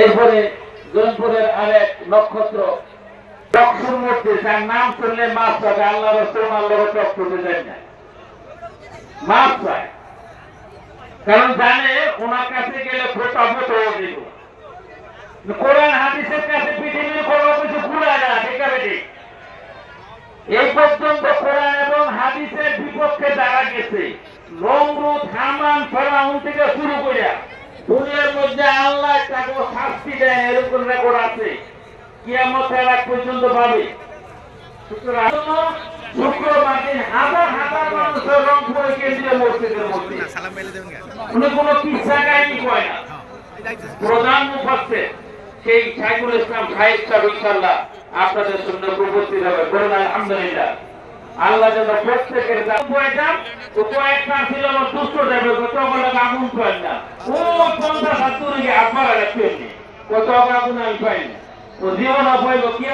এরপরে জৈনপুরের আরেক নক্ষত্র। চক্ষুর মধ্যে যার নাম শুনলে মাছ পাবে আল্লাহ রসুল আল্লাহ চক্ষুতে দেন না। মাছ পায় কারণ জানে ওনার কাছে গেলে ফোটা ফোটো দিব কোরআন হাদিসের কাছে পৃথিবীর কোনো কিছু ভুলা না, ঠিক আছে ঠিক এই পর্যন্ত কোরআন এবং হাদিসের বিপক্ষে যারা গেছে নমরুদ হামান ফেরাউন থেকে শুরু করে দুনিয়ার মধ্যে আল্লাহ শাস্তি দেয় এরকম রেকর্ড আছে। কিয়ামতের আগ পর্যন্ত পাবে। সুতরাং শুক্রবার দিন হাজার হাজার মানুষের রংপুর কেন্দ্রীয় মসজিদের মধ্যে। উনি কোনো? কিসা কাহিনী কয় না? প্রধান মুফাসসির সেই শাইখুল ইসলাম সাহেব সাহেব ইনশাআল্লাহ আপনাদের সুন্দর উপস্থিত হবে। বলুন আলহামদুলিল্লাহ। আল্লাহ যেন প্রত্যেকের কয়েকটা কয়েকটা ছিল আমার দুষ্ট যাবে কত বলে আগুন পাই না। ও পঞ্চাশ হাত দূরে গিয়ে আপনারা রাখতে কত আগুন আমি পাই না জীবন পাইব কি